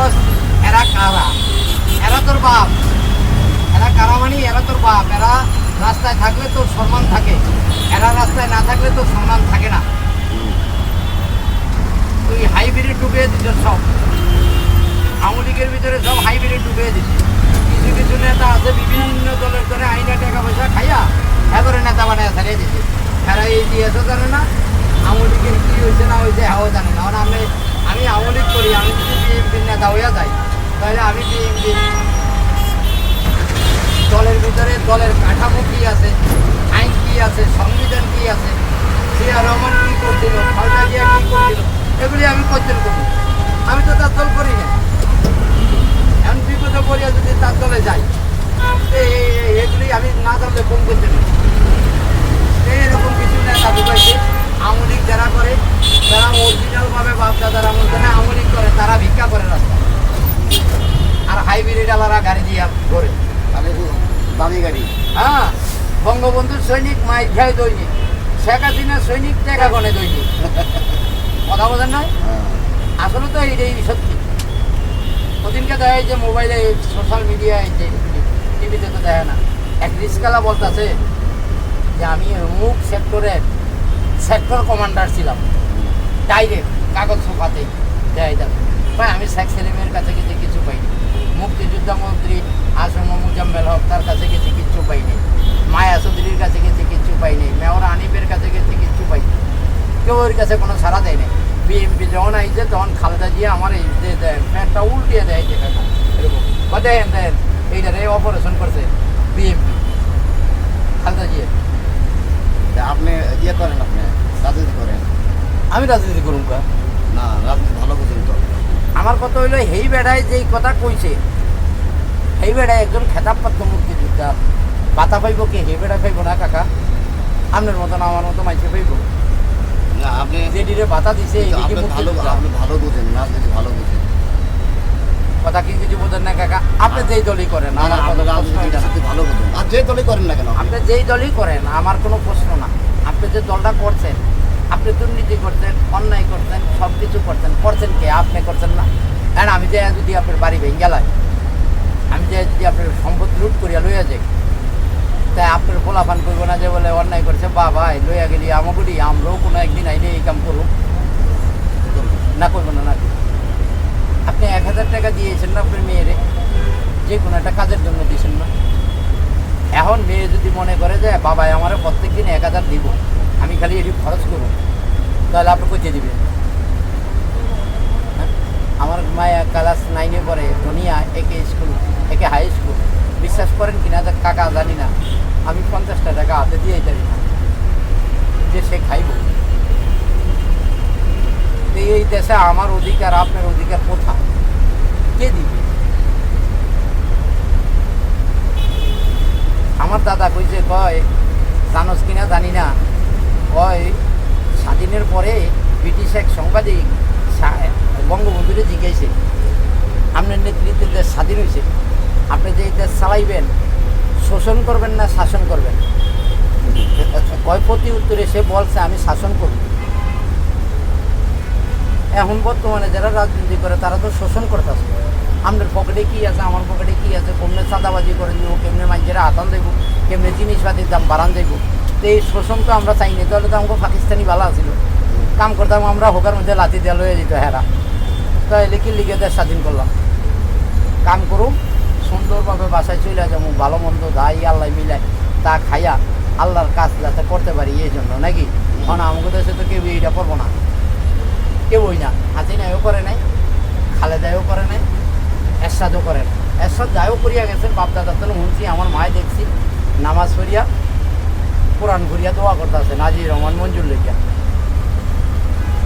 কস এরা কারা? এরা তোর বাপ। এরা কারা মানে? এরা তোর বাপ। এরা রাস্তায় থাকলে তোর সম্মান থাকে। এরা রাস্তায় না থাকলে তোর সম্মান থাকে না। তুই হাইব্রিড ডুবিয়ে দিচ্ছ সব। আওয়ামী ভিতরে সব হাইব্রিড ডুবিয়ে দিচ্ছে কিছু কিছু নেতা আছে, বিভিন্ন দলের করে আইনা টাকা পয়সা খাইয়া এবারে নেতা বানায় ছাড়িয়ে দিচ্ছে এরা এই দিয়েছে জানে না? আওয়ামী লীগের কি হয়েছে না হয়েছে হ্যাঁ জানে না। আমি আমি আওয়ামী করি, আমি বিএনপির নেতা যাই তাহলে আমি বিএনপি দলের ভিতরে দলের কাঠামো কি আছে? আইন কি আছে? সংবিধান কি আছে? সিয়া রহমান কি করছিল? খালদা জিয়া কি করছিল এগুলি আমি করতেন করব আমি তো তার দল করি না এমন বিপদে পড়িয়া যদি তার দলে যাই এ- এ- এ- এগুলি আমি না জানলে ফোন করতে না এরকম কিছু নেতা ঢুকাইছে আওয়ামী লীগ যারা করে যারা অরিজিনাল ভাবে বাপ দাদার আমল থেকে আওয়ামী লীগ করে তারা ভিক্ষা করে রাস্তা আর হাইব্রিড আলারা গাড়ি দিয়ে ঘোরে তাহলে দামি গাড়ি। হ্যাঁ বঙ্গবন্ধুর সৈনিক মাই খায় দৈনিক। শেখ হাসিনার সৈনিক টাকা গনে দৈনিক। কথা বোঝেন নয় হ্যাঁ। আসলে তো এইটাই সত্যি। ওদিনকে দেখা যে মোবাইলে সোশ্যাল মিডিয়ায় যে টিভিতে তো দেখে না। এক রিস্কালা বলতেছে যে আমি অমুক সেক্টরের সেক্টর কমান্ডার ছিলাম। ডাইরেক্ট কাগজ সোফাতে দেয় যাবে ভাই আমি শেখ সেলিমের কাছে গেছি কিছু পাইনি। মুক্তিযোদ্ধা মন্ত্রী আসম মুজাম্মেল হক তার কাছে গেছি কিচ্ছু পাইনি। মায়া চৌধুরীর কাছে গেছি কিচ্ছু পাইনি। মেয়র আনিফের কাছে গেছি কিচ্ছু পাইনি। কেউ ওর কাছে কোনো সাড়া দেয় না বিএমপি যখন আইছে তখন খালেদা জিয়া আমার এই ফ্যানটা উল্টিয়ে দেয় যে ফ্যানটা এরকম। বা দেখেন দেখেন এইটার এই অপারেশন করছে বিএমপি খালেদা জিয়া। আপনি ইয়ে করেন আপনি রাজনীতি করেন। আমি রাজনীতি করুন না রাজনীতি ভালো বুঝেন তো। আমার কথা হইল হেই বেড়ায় যেই কথা কইছে হেই বেড়ায় একজন খেতাবপ্রাপ্ত মুক্তিযোদ্ধা বাতা পাইব কে হেই বেড়া পাইব না কাকা? আপনার মতন আমার মতো মাইছে পাইব? না আপনি যেটিরে বাতা দিছে এইদিকে ভালো মুক্তিযোদ্ধা আপনি ভালো বুঝেন রাজনীতি ভালো বুঝেন। কথা কি কিছু বোঝেন না কাকা? আপনি যেই দলই করেন আমার ভালো বুঝেন আর দলই করেন না কেন আপনি। আপনি যেই দলই করেন আমার কোনো প্রশ্ন না। আপনি যে দলটা করছেন আপনি দুর্নীতি করছেন অন্যায় করছেন সব কিছু করছেন করছেন কে? আপনি করছেন না। আর আমি যে যদি আপনার বাড়ি ভেঙে গেলাই আমি যে যদি আপনার সম্পদ লুট করিয়া লইয়া যাই তাই আপনার পোলাপান করব না যে বলে অন্যায় করছে বা ভাই লইয়া গেলি আমাগুলি আমরাও কোনো একদিন আইলে এই কাম করুক। না করব না না। আপনি এক হাজার টাকা দিয়েছেন না আপনার মেয়েরে, যে কোনো একটা কাজের জন্য দিয়েছেন না। এখন মেয়ে যদি মনে করে যে বাবা আমার প্রত্যেক দিন এক হাজার দিব, আমি খালি এটি খরচ করব, তাহলে আপনি কোথায় দিবেন। মায়া ক্লাস নাইনে পড়ে ধনিয়া, একে স্কুল, একে হাই স্কুল বিশ্বাস করেন কিনা যে কাকা জানি না। আমি পঞ্চাশটা টাকা হাতে দিয়ে না যে সে খাইব। এই দেশে আমার অধিকার, আপনার অধিকার কোথায়? কে দিবে? আমার দাদা কইছে, কয়, জানোস কিনা জানি না। কয়, স্বাধীনের পরে ব্রিটিশ এক সাংবাদিক বঙ্গবন্ধুরে জিজ্ঞাসে, আপনার নেতৃত্বে দেশ স্বাধীন হয়েছে, আপনি যে দেশ চালাইবেন, শোষণ করবেন না শাসন করবেন? কয় প্রতি উত্তরে সে বলছে, আমি শাসন করব। এখন বর্তমানে যারা রাজনীতি করে, তারা তো শোষণ করতেছে। আমাদের পকেটে কি আছে? আমার পকেটে কি আছে? কেমনে চাঁদাবাজি করে দিব? কেমনে মানুষের আতান দেব? কেমনে জিনিসপাতির দাম বাড়ান দেব? তো এই শোষণ তো আমরা চাইনি তাহলে তো আমাকে পাকিস্তানি ভালো আছিল। কাম করতাম আমরা হোকার মধ্যে লাথি দেওয়া হয়ে যেত হেরা। তাহলে কি লিগে দেশ স্বাধীন করলাম। কাম করুম, সুন্দরভাবে বাসায় চলে যাব, ভালো মন্দ দাই আল্লাহ মিলাই তা খাইয়া আল্লাহর কাজ যাতে করতে পারি এই জন্য, নাকি? কারণ আমাকে দেশে তো কেউ এইটা করব না। কেউই না। হাসিনাও করে নাই খালেদাও করে নাই, এরশাদও করে না এরশাদ যাইও করিয়া গেছেন বাপ দাদা তো শুনছি, আমার মায়ে দেখছি, নামাজ পড়িয়া, কোরআন ঘুরিয়া দোয়া করতে আছে নাজির রহমান মঞ্জুর লেখিয়া।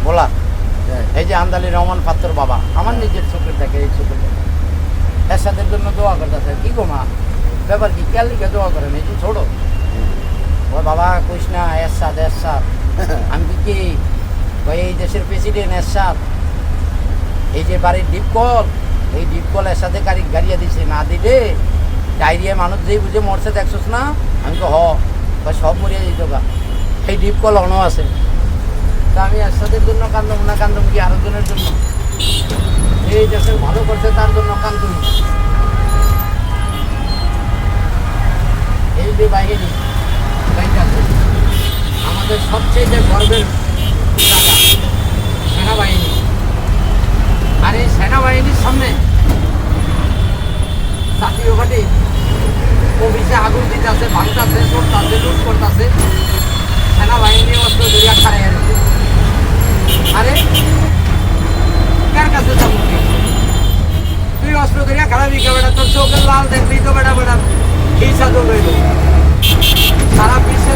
বলার। এই যে আন্দালি রহমান পাত্র বাবা আমার নিজের চোখের দেখে এই চোখের দেখে। এরশাদের জন্য দোয়া করতেছে কি গো মা? ব্যাপার কি? কেয়ার লিখে দোয়া করেন এই যে ছোড়ো ও বাবা কইস না এরশাদ এরশাদ। আমি কি কি এই দেশের প্রেসিডেন্ট এরশাদ? এই যে বাড়ির ডিপকল এই ডিপকল এর সাথে গাড়ি গাড়িয়া দিছে। না দিলে ডায়রিয়া মানুষ যেই বুঝে মরছে দেখছোস না? আমি তো হ। সব মরিয়া যেত গা সেই ডিপকল অন আছে। তা আমি এরশাদের জন্য কান্দম না কান্দম কি আরেকজনের জন্য? এই দেশের ভালো করছে, তার জন্য কান তুলি এই যে বাহিনী আমাদের সবচেয়ে যে গর্বের সেনাবাহিনী। আর এই সেনাবাহিনীর সামনে জাতীয় ঘাটি অফিসে আগুন দিতেছে ভাঙতেছে চলতেছে লুট করতেছে সেনাবাহিনী অস্ত্র ধরিয়া রয়েছে আরে, কার কাছে যাব তুই? অস্ত্র করিয়া খারাপই কে বেটা, তোর চোখের লাল দেখবি তো বেটা বেটা এই তো রইল সারা বিশ্বে